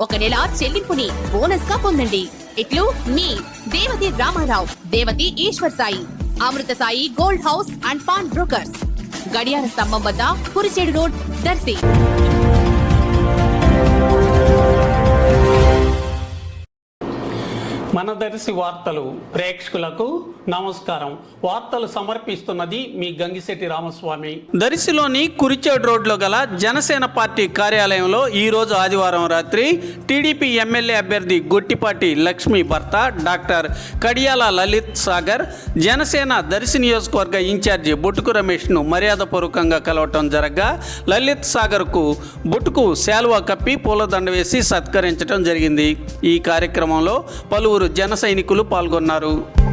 ఒక నెల చెల్లింపుని బోనస్గా పొందండి. ఇట్లు మీ Devathi Ramarao Devathi Eshwar Sai Amrutha Sai gold house and pawn brokers. గడియార స్తంభం వద్ద కురిచేడు రోడ్ దర్శి. మనదర్శి వార్తలు ప్రేక్షకులకు నమస్కారం. వార్తలు సమర్పిస్తున్నది మీ గంగిశెట్టి రామస్వామి. దర్శిలోని కురిచేడు రోడ్లో గల జనసేన పార్టీ కార్యాలయంలో ఈ రోజు ఆదివారం రాత్రి టీడీపీ ఎమ్మెల్యే అభ్యర్థి గొట్టిపాటి లక్ష్మి భర్త డాక్టర్ కడియాల లలిత్ సాగర్ జనసేన దర్శి నియోజకవర్గ ఇన్ఛార్జి బొట్టుకు రమేష్ను మర్యాదపూర్వకంగా కలవటం జరగగా. లలిత్ సాగర్కు బొట్టుకు శాలువా కప్పి పూలదండ వేసి సత్కరించడం జరిగింది. ఈ కార్యక్రమంలో పలువురు జన సైనికులు పాల్గొన్నారు.